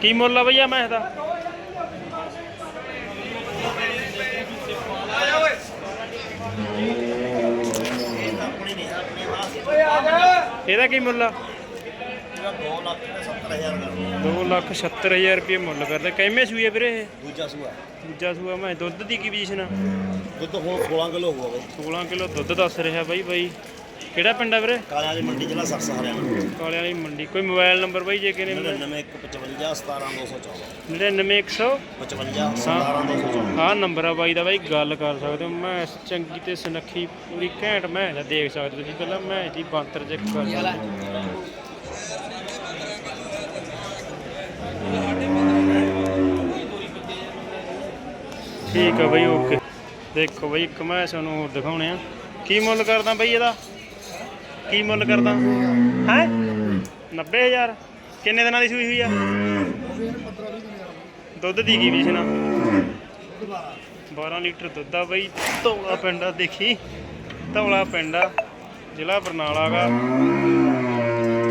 ਕੀ ਮੁੱਲ ਆ ਭਈਆ ਮੈਂ ਇਹਦਾ? ਇਹਦਾ ਕੀ ਮੁੱਲ ਆ? 2 ਲੱਖ 70000 ਰੁਪਏ ਮੁੱਲ ਕਰਦੇ। ਕਿਵੇਂ ਸੂਏ ਵੀਰੇ ਇਹ? ਦੂਜਾ ਸੂਆ। ਦੂਜਾ ਸੂਆ। ਮੈਂ ਦੁੱਧ ਦੀ ਕੀ ਪੋਜੀਸ਼ਨ ਆ? ਦੁੱਧ ਹੁਣ 16 ਕਿਲੋ ਹੋਊਗਾ ਬਈ। 16 ਕਿਲੋ ਦੁੱਧ ਦੱਸ ਰਿਹਾ ਬਾਈ ਬਾਈ। ਕਿਹੜਾ ਪਿੰਡ ਆ ਵੀਰੇ? ਕਾਲਿਆਂ ਵਾਲੀ ਮੰਡੀ ਜ਼ਿਲ੍ਹਾ ਸਰਸਾ ਹਰਿਆਣਾ। ਕਾਲਿਆਂ ਵਾਲੀ ਮੰਡੀ। ਕੋਈ ਮੋਬਾਈਲ ਨੰਬਰ ਬਾਈ ਜੇ ਕਿਨੇ 9155 17214 99100 55 17214 ਆਹ ਨੰਬਰ ਆ ਬਾਈ ਦਾ ਬਾਈ ਗੱਲ ਕਰ ਸਕਦੇ ਹੋ। ਮੈਂ ਚੰਗੀ ਤੇ ਸੁਨੱਖੀ ਪੂਰੀ ਘੈਂਟ ਮੈਂ ਦੇਖ ਸਕਦੇ ਤੁਸੀਂ ਪਹਿਲਾਂ ਮੈਂ ਦੀ ਬੰਤਰ ਚੈੱਕ ਕਰ ਹੋ। ਠੀਕ ਆ ਬਾਈ ਓਕੇ। ਦੇਖੋ ਬਾਈ ਇੱਕ ਮੈਂ ਤੁਹਾਨੂੰ ਹੋਰ ਦਿਖਾਉਣੇ ਆ। ਕੀ ਮੁੱਲ ਕਰਦਾ ਬਾਈ ਇਹਦਾ? ਕੀ ਮੁੱਲ ਕਰਦਾ? ਹੈ? 90000 ਕਿੰਨੇ ਦਿਨਾਂ ਦੀ ਸੂਈ ਹੋਈ ਆ? ਦੁੱਧ ਦੀ ਕੀ ਵਿਸ਼ਨਾ 12 ਲੀਟਰ ਦੁੱਧ ਆ ਬਈ। ਧੌਲਾ ਪਿੰਡ ਆ ਦੇਖੀ। ਧੌਲਾ ਪਿੰਡ ਆ ਜ਼ਿਲ੍ਹਾ ਬਰਨਾਲਾ ਗਾ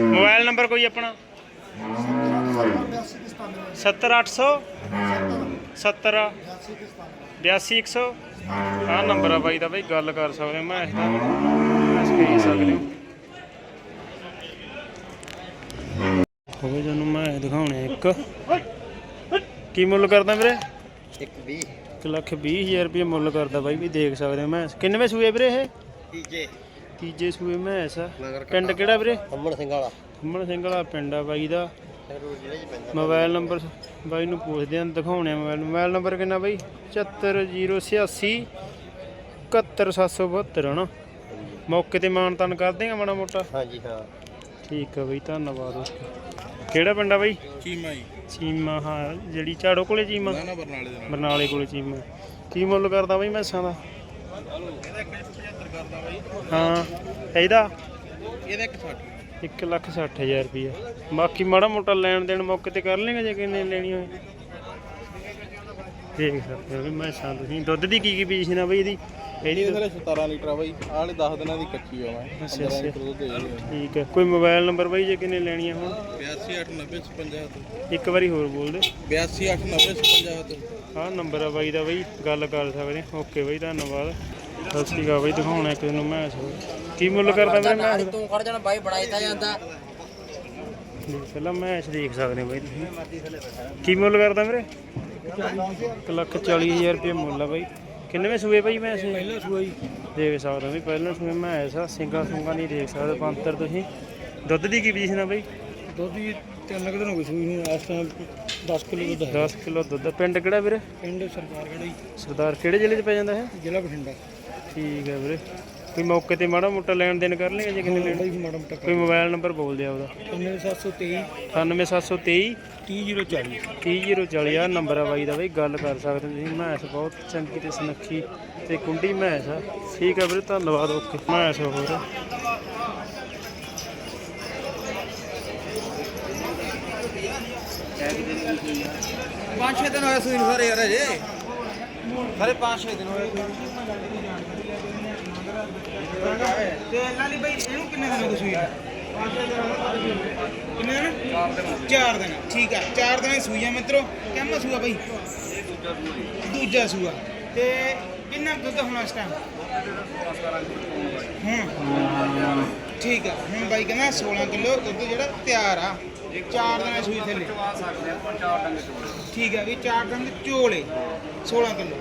ਮੋਬਾਈਲ ਨੰਬਰ ਕੋਈ ਆਪਣਾ? 70800 70 82100 ਆਹ ਨੰਬਰ ਆ ਬਾਈ ਦਾ ਬਈ ਗੱਲ ਕਰ ਸਕਦੇ ਮੈਂ ਇਹਦਾ। ਮੈਂ ਸਕਰੀਨ ਸਕਦੇ ਹੋਵੇ ਤੁਹਾਨੂੰ ਮੈਂ ਦਿਖਾਉਣੇ ਇੱਕ। ਕੀ ਮੁੱਲ ਕਰਦਾ ਵੀਰੇ? ਇੱਕ 20 ਇੱਕ ਲੱਖ ਵੀਹ ਹਜ਼ਾਰ ਰੁਪਏ ਮੁੱਲ ਕਰਦਾ ਬਾਈ ਵੀ ਦੇਖ ਸਕਦੇ ਮੈਂ ਕਿੰਨਵੇਂ ਸੂਏ ਵੀਰੇ ਇਹ? ਤੀਜੇ। ਤੀਜੇ ਸੂਏ ਮੈਂਸ ਆ। ਪਿੰਡ ਕਿਹੜਾ ਵੀਰੇ? ਅੰਮੜ ਸਿੰਘ ਵਾਲਾ। ਖੰਮਣ ਸਿੰਘ ਵਾਲਾ ਪਿੰਡ ਆ ਬਾਈ ਦਾ। ਮੋਬਾਈਲ ਨੰਬਰ ਬਾਈ ਨੂੰ ਪੁੱਛਦੇ ਆਂ ਦਿਖਾਉਣੇ ਆ ਮੋਬਾਈਲ ਮੋਬਾਈਲ ਨੰਬਰ ਕਿੰਨਾ ਬਾਈ? 74086 71772 ਹਨਾ? ਮੌਕੇ ਤੇ ਮਾਨ ਤਾਨ ਕਰ ਦੇਗਾ ਮਾੜਾ ਮੋਟਾ? ਹਾਂਜੀ ਹਾਂ। ਠੀਕ ਆ ਬਾਈ ਧੰਨਵਾਦ। ਕਿਹੜਾ ਪਿੰਡ ਆ ਬਾਈ? ਚੀਮਾ ਜੀ। ਚੀਮਾ ਹਾਂ ਜਿਹੜੀ ਝਾੜੋ ਕੋਲੇ ਚੀਮਾ? ਨਾ ਨਾ ਬਰਨਾਲੇ ਦੇ ਨਾਲ। ਬਰਨਾਲੇ ਕੋਲੇ ਚੀਮਾ। ਕੀ ਮੁੱਲ ਕਰਦਾ ਬਾਈ ਮੈਸਾਂ ਦਾ? ਇਹਦਾ 175 ਕਰਦਾ ਬਾਈ ਹਾਂ ਇਹਦਾ? ਇਹਦਾ 160 1 ਲੱਖ 60 ਹਜ਼ਾਰ ਰੁਪਈਆ। ਬਾਕੀ ਮਾੜਾ ਮੋਟਾ ਲੈਣ ਦੇਣ ਮੌਕੇ ਤੇ ਕਰ ਲੇਗਾ ਜੇ ਕਿੰਨੇ ਲੈਣੀ ਹੋਏ। ਦੇਖ ਸਕਦੇ ਹੋ ਵੀ ਮੈਸਾਂ ਤੁਸੀਂ। ਦੁੱਧ ਦੀ ਕੀ ਕੀ ਪੋਜੀਸ਼ਨ ਆ ਬਈ ਇਹਦੀ? ਇਹਦੀ ਇਹਦੇ ਥਲੇ 17 ਲੀਟਰ ਆ ਬਾਈ। ਆਲੇ 10 ਦਿਨਾਂ ਦੀ ਕੱਚੀ ਆ ਮੈਂ ਅੱਛਾ, 15 ਲੀਟਰ ਦੁੱਧ ਦੇ ਦੇ ਠੀਕ ਹੈ। ਕੋਈ ਮੋਬਾਈਲ ਨੰਬਰ ਬਾਈ ਜੇ ਕਿੰਨੇ ਲੈਣੀਆਂ ਹੁਣ? 828905 ਇੱਕ ਵਾਰੀ ਹੋਰ ਬੋਲ ਦੇ। 828905 ਆਹ ਨੰਬਰ ਆ ਬਾਈ ਦਾ ਬਾਈ। ਗੱਲ ਕਰ ਸਕਦੇ ਓਕੇ ਬਾਈ ਧੰਨਵਾਦ। ਸਤਿ ਸ਼੍ਰੀ ਅਕਾਲ ਬਾਈ। ਦਿਖਾਉਣਾ ਇੱਕ ਨੂੰ ਮੈਂ ਕੀ ਮੁੱਲ ਕਰਦਾ ਵੀਰੇ ਮੈਂ? ਤੂੰ ਖੜ ਜਾਣਾ। ਬਾਈ ਬਣਾਈ ਤਾਂ ਜਾਂਦਾ। ਪਹਿਲਾਂ ਮੈਚ ਦੇਖ ਸਕਦੇ ਹੋ ਬਾਈ ਤੁਸੀਂ। ਕੀ ਮੁੱਲ ਕਰਦਾ ਵੀਰੇ? 1 ਲੱਖ 40 ਹਜ਼ਾਰ ਰੁਪਏ ਮੁੱਲ ਆ ਬਾਈ। ਕਿੰਨੇਵੇਂ ਸੂਏ ਬਾਈ ਮੈਚ ਪਹਿਲਾ ਸੂਆ ਜੀ। ਦੇਖ ਸਕਦੇ ਹੋ ਵੀ ਪਹਿਲਾਂ ਸੂਏ ਮੈਚ ਆ ਸਿੰਗਾ ਸੁੰਗਾ ਨਹੀਂ ਦੇਖ ਸਕਦੇ ਪੰਤਰ ਤੁਸੀਂ। ਦੁੱਧ ਦੀ ਕੀ ਪੋਜੀਸ਼ਨ ਆ ਬਾਈ ਦੁੱਧ ਜੀ ਤਿੰਨ ਕੁ ਦਿਨ ਹੋ ਗਏ ਸੂਈ ਨੂੰ ਇਸ ਟਾਈਮ 10 ਕਿਲੋ ਦੁੱਧ ਹੈ। 10 ਕਿਲੋ ਦੁੱਧ। ਪਿੰਡ ਕਿਹੜਾ ਵੀਰੇ? ਪਿੰਡ ਸਰਕਾਰ ਕਿਹੜਾ ਜੀ। ਸਰਦਾਰ ਕਿਹੜੇ ਜ਼ਿਲ੍ਹੇ 'ਚ ਪੈ ਜਾਂਦਾ ਹੈ ਜ਼ਿਲ੍ਹਾ ਬਠਿੰਡਾ। ਠੀਕ ਹੈ ਵੀਰੇ। ਕੋਈ ਮੌਕੇ ਤੇ ਮਾੜਾ ਮੋਟਾ ਲੈਣ ਦੇਣ ਕਰ ਲੇਗਾ ਜੇ ਕਿੰਨੇ ਲੈਣ ਬਾਈ ਮਾੜਾ ਮੋਟਾ ਕੋਈ ਮੋਬਾਈਲ ਨੰਬਰ ਬੋਲ ਦਿਆ ਉਹਦਾ। 9723 98723 30040 30040 ਆ ਨੰਬਰ ਆ ਬਾਈ ਦਾ ਬਈ ਗੱਲ ਕਰ ਸਕਦੇ ਹੋ ਤੁਸੀਂ ਮੈਸ ਬਹੁਤ ਚੰਗੀ ਤੇ ਸੁਨੱਖੀ ਤੇ ਕੁੰਡੀ ਮੈਸ ਆ। ਠੀਕ ਆ ਵੀਰੇ ਧੰਨਵਾਦ ਓਕੇ। ਮੈਸ ਹੋਰ। ਪੰਜ ਛੇ ਦਿਨ ਹੋਏ ਸੂਈ ਸਾਰੇ ਯਾਰ ਅਜੇ ਸਾਰੇ ਪੰਜ ਛੇ ਦਿਨ ਹੋਏ। ਤੇ ਲਾਲੀ ਬਾਈ ਇਹਨੂੰ ਕਿੰਨੇ ਦਿਨ ਹੋ ਸੂਈ ਕਿੰਨੇ ਦਿਨ? ਚਾਰ ਦਿਨ। ਠੀਕ ਆ, ਚਾਰ ਦਿਨ ਦੀ ਮਿੱਤਰੋ। ਕਿੰਨਾ ਸੂਆ ਬਾਈ? ਦੂਜਾ ਸੂਆ। ਤੇ ਕਿੰਨਾ ਦੁੱਧ ਹੋਣਾ ਇਸ ਟਾਈਮ ਹੁਣ? ਠੀਕ ਆ, ਹੁਣ ਬਾਈ ਕਹਿੰਦਾ 16 ਕਿਲੋ ਦੁੱਧ ਜਿਹੜਾ ਤਿਆਰ ਆ। ਚਾਰ ਦਿਨ ਸੂਈ ਥੱਲੇ। ਠੀਕ ਹੈ ਵੀ ਚਾਰ ਡੰਗ ਝੋਲੇ 16 ਕਿਲੋ।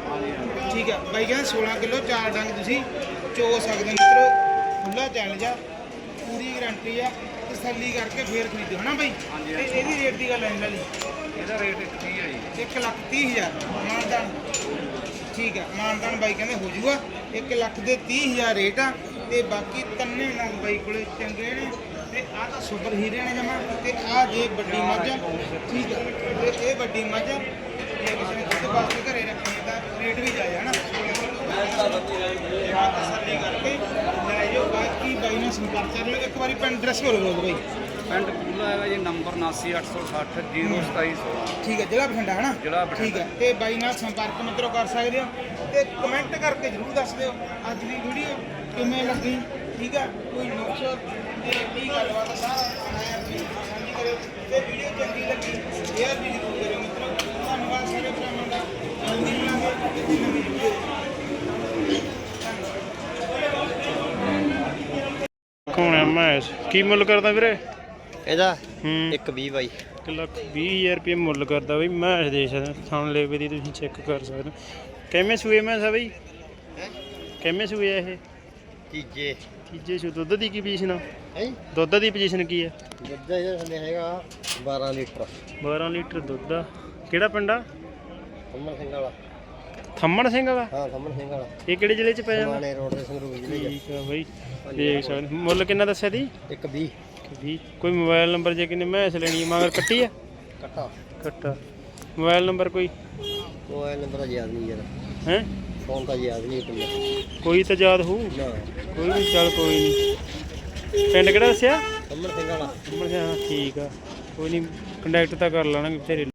ਠੀਕ ਹੈ ਬਾਈ ਕਹਿੰਦਾ 16 ਕਿਲੋ ਚਾਰ ਡੰਗ ਤੁਸੀਂ ਚੋ ਸਕਦੇ ਹੋ। ਮਿੱਤਰੋ ਖੁੱਲਾ ਚੈਲੰਜ ਆ ਪੂਰੀ ਗਾਰੰਟੀ ਆ ਤਸੱਲੀ ਕਰਕੇ ਫੇਰ ਖਰੀਦੋ ਹਨਾ ਬਾਈ? ਤੇ ਇਹਦੀ ਰੇਟ ਦੀ ਗੱਲ ਐਂ ਲਈ ਇਹਦਾ ਰੇਟ 30 ਹੈ ਜੀ। 1 ਲੱਖ 30 ਹਜ਼ਾਰ ਮਾਨਦਾਨ। ਠੀਕ ਹੈ ਮਾਨਦਾਨ ਬਾਈ ਕਹਿੰਦੇ ਹੋ ਜੂਗਾ 1 ਲੱਖ ਦੇ 30 ਹਜ਼ਾਰ ਰੇਟ ਆ ਤੇ ਬਾਕੀ ਤੰਨੇ ਨੰਗ ਬਾਈ ਕੋਲੇ ਚੰਗੇ ਨੇ ਤੇ ਆਹ ਤਾਂ ਸੁਪਰ ਹੀਰੇ ਨੇ ਜਮਾ। ਤੇ ਆਹ ਜੇ ਵੱਡੀ ਮੱਝ ਆ, ਠੀਕ ਹੈ ਤੇ ਇਹ ਵੱਡੀ ਮੱਝ ਆ, ਜੇ ਕਿਸੇ ਨੇ ਦੁੱਧ ਵਾਸਤੇ ਘਰੇ ਰੱਖਣੀ ਹੈ ਤਾਂ ਰੇਟ ਵੀ ਜਾਏ ਹਨਾ? ਆਹ ਤਸੱਲੀ ਕਰਕੇ ਲੈ ਜਾਓ ਬਾਕੀ ਬਾਈ ਨਾਲ ਸੰਪਰਕ ਕਰ ਲਿਓ ਇੱਕ ਵਾਰੀ ਪਿੰਡ ਡਰੈਸ ਹੋ ਲਓ ਬਾਈ ਪਿੰਡ ਪੂਲਾ ਹੈਗਾ ਜੀ ਨੰਬਰ 798660 02716 ਠੀਕ ਹੈ ਜ਼ਿਲ੍ਹਾ ਬਠਿੰਡਾ ਹੈ ਨਾ ਜ਼ਿਲ੍ਹਾ ਬਠਿੰਡਾ। ਠੀਕ ਹੈ ਤੇ ਬਾਈ ਨਾਲ ਸੰਪਰਕ ਮਿੱਤਰੋ ਕਰ ਸਕਦੇ ਹੋ ਤੇ ਕਮੈਂਟ ਕਰਕੇ ਜਰੂਰ ਦੱਸ ਦਿਓ ਅੱਜ ਦੀ ਵੀਡੀਓ ਕਿਵੇਂ ਲੱਗੀ ਠੀਕ ਹੈ? ਕੋਈ ਨੁਕਸ ਤੇ ਕੀ ਗੱਲਬਾਤ ਆ, ਸਾਰਾ ਮੈਂ ਵੀ ਸਾਂਝੀ ਕਰਿਓ ਤੇ ਵੀਡੀਓ ਚੰਗੀ ਲੱਗੀ ਸ਼ੇਅਰ ਵੀ ਜ਼ਰੂਰ ਕਰਿਓ ਮਿੱਤਰੋ। ਧੰਨਵਾਦ ਸਾਰੇ ਭਰਾਵਾਂ ਦਾ। ਜਲਦੀ ਮਿਲਾਂਗੇ ਨਵੀਂ ਵੀਡੀਓ ਕੌਣ ਹੈ ਮੈਂ ਕੀ ਮੁੱਲ ਕਰਦਾ ਵੀਰੇ? ਇਹਦਾ ਹੂੰ। ਇੱਕ 20 ਬਾਈ। 1 ਲੱਖ 20000 ਰੁਪਏ ਮੁੱਲ ਕਰਦਾ ਬਈ। ਮੈਂ ਦੇਖ ਸਕਦਾ ਥਣ ਲੇਵੇ ਦੀ ਤੁਸੀਂ ਚੈੱਕ ਕਰ ਸਕਦੇ ਹੋ। ਕਿਵੇਂ ਸੂਏ ਮੈਂ ਸਾ ਬਈ? ਕਿਵੇਂ ਸੂਏ ਆ ਇਹ? ਤੀਜੇ। ਤੀਜੇ ਸੂ ਦੁੱਧ ਦੀ ਕੀ ਪੋਜੀਸ਼ਨ ਆ? ਹੈ? ਦੁੱਧ ਦੀ ਪੋਜੀਸ਼ਨ ਕੀ ਹੈ ਦੁੱਧ ਇਹਦਾ ਥੱਲੇ ਹੈਗਾ 12 ਲੀਟਰ। 12 ਲੀਟਰ ਦੁੱਧ ਆ। ਕਿਹੜਾ ਪਿੰਡ ਆ? ਖੰਮਣ ਸਿੰਘ ਵਾਲਾ। ਥੰਮਣ ਸਿੰਘ ਵਾਲਾ? ਹਾਂ ਖੰਮਣ ਸਿੰਘ ਵਾਲਾ। ਇਹ ਕਿਹੜੇ ਜ਼ਿਲ੍ਹੇ ਚ ਪੈ ਜਾਂਦਾ? ਮਾਣੇ ਰੋਡ ਦੇ ਸੰਗਰੂਰ ਜ਼ਿਲ੍ਹੇ ਠੀਕ ਆ ਬਈ ਦੇਖ ਸਕਦੇ। ਮੁੱਲ ਕਿੰਨਾ ਦੱਸਿਆ ਦੀ? ਚ ਇੱਕ 20 ਵੀ ਕੋਈ ਮੋਬਾਈਲ ਨੰਬਰ ਜੇ ਕਿਨੇ ਮੈਸ ਲੈਣੀ ਹੈ ਮਗਰ ਕੱਟੀ ਆ? ਕੱਟਾ। ਕੱਟਾ। ਮੋਬਾਈਲ ਨੰਬਰ ਕੋਈ? ਮੋਬਾਈਲ ਨੰਬਰ ਤਾਂ ਯਾਦ ਨਹੀਂ ਯਾਰ। ਹੈ? ਫੋਨ ਤਾਂ ਯਾਦ ਨਹੀਂ ਕੋਈ। ਕੋਈ ਤਾਂ ਯਾਦ ਹੋਊ? ਨਾ। ਕੋਈ ਨਹੀਂ ਚੱਲ ਕੋਈ ਨਹੀਂ ਪਿੰਡ ਕਿਹੜਾ ਦੱਸਿਆ? ਖੰਮਣ ਸਿੰਘ ਵਾਲਾ। ਮੈਂ ਕਿਹਾ ਹਾਂ ਠੀਕ ਆ। ਕੋਈ ਨਹੀਂ ਕੰਟੈਕਟ ਤਾਂ ਕਰ ਲੈਣਗੇ ਬਥੇਰੇ।